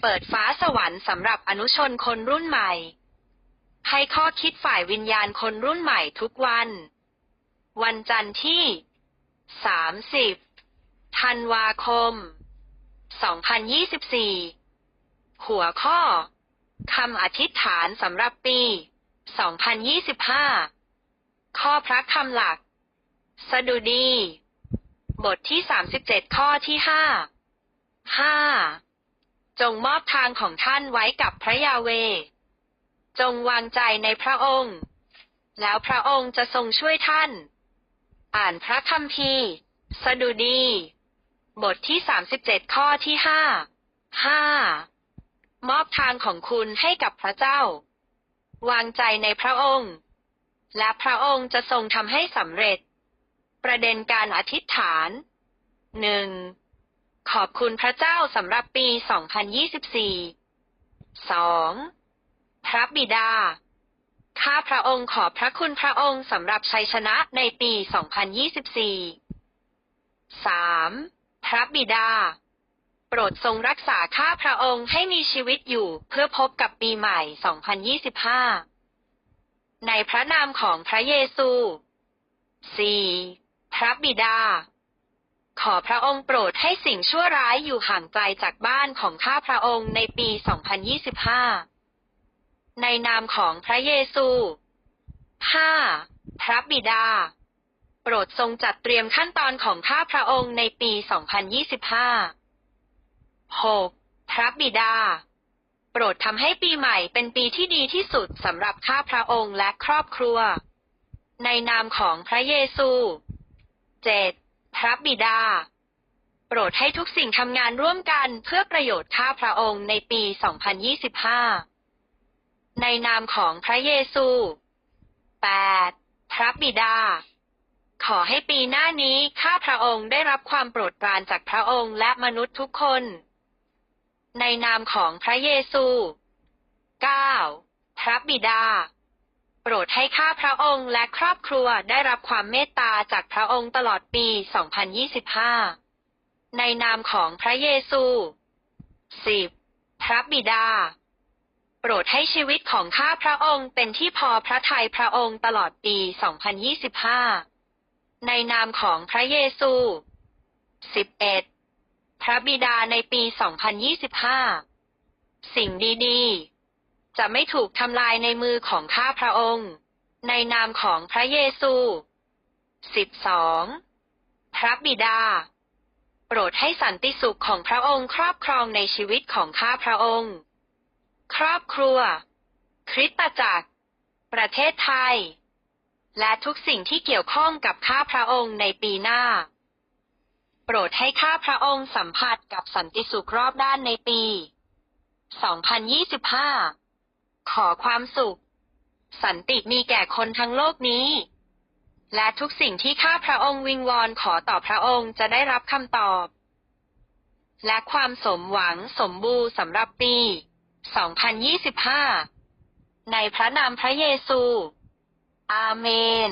เปิดฟ้าสวรรค์สำหรับอนุชนคนรุ่นใหม่ ให้ข้อคิดฝ่ายวิญญาณคนรุ่นใหม่ทุกวัน วันจันทร์ที่ 30 ธันวาคม 2024 หัวข้อคำอธิษฐานสำหรับปี 2025 ข้อพระคำหลัก สดุดี บทที่ 37 ข้อที่ 5 5 จงมอบทางของท่านไว้กับพระยาเว จงวางใจในพระองค์ แล้วพระองค์จะทรงช่วยท่าน อ่านพระคัมภีร์ สดุดี บทที่ 37 ข้อที่ 5 5 มอบทางของคุณให้กับพระเจ้า วางใจในพระองค์ และพระองค์จะทรงทำให้สำเร็จ ประเด็นการอธิษฐานหนึ่ง ขอบคุณพระเจ้าสำหรับปี 2024 2. พระบิดา ข้าพระองค์ขอบพระคุณพระองค์สำหรับชัยชนะในปี 2024 3. พระบิดา โปรดทรงรักษาข้าพระองค์ให้มีชีวิตอยู่เพื่อพบกับปีใหม่ 2025 ในพระนามของพระเยซู 4. พระบิดา ขอพระองค์โปรดให้สิ่งชั่วร้ายอยู่ห่างไกลจากบ้านของข้าพระองค์ในปี 2025 ในนามของพระเยซู 5. พระบิดา โปรดทรงจัดเตรียมขั้นตอนของข้าพระองค์ในปี 2025 6. พระบิดา โปรดทำให้ปีใหม่เป็นปีที่ดีที่สุดสำหรับข้าพระองค์และครอบครัว ในนามของพระเยซู 7. พระบิดา โปรดให้ทุกสิ่งทำงานร่วมกันเพื่อประโยชน์ข้าพระองค์ในปี 2025 ในนามของพระเยซู 8. พระบิดา ขอให้ปีหน้านี้ข้าพระองค์ได้รับความโปรดปรานจากพระองค์และมนุษย์ทุกคน ในนามของพระเยซู 9. พระบิดา รดให้ข้าพระองค์และครอบครัวได้รับความเมตตาจากพระองค์ตลอดปี 2025 ในนามของพระเยซู 10. พระบิดา โปรดให้ชีวิตของข้าพระองค์เป็นที่พอพระทัยพระองค์ตลอดปี 2025 ในนามของพระเยซู 11. พระบิดาในปี 2025 สิ่งดี ๆ จะไม่ถูกทำลายในมือของข้าพระองค์ ในนามของพระเยซู 12. พระบิดา โปรดให้สันติสุขของพระองค์ครอบครองในชีวิตของข้าพระองค์ ครอบครัว คริสตจักร ประเทศไทย และทุกสิ่งที่เกี่ยวข้องกับข้าพระองค์ในปีหน้า โปรดให้ข้าพระองค์สัมผัสกับสันติสุขรอบด้านในปี 2025 ขอความสุข สันติมีแก่คนทั้งโลกนี้ และทุกสิ่งที่ข้าพระองค์วิงวอนขอต่อพระองค์จะได้รับคำตอบ และความสมหวังสมบูรณ์สำหรับปี 2025 ในพระนามพระเยซู อาเมน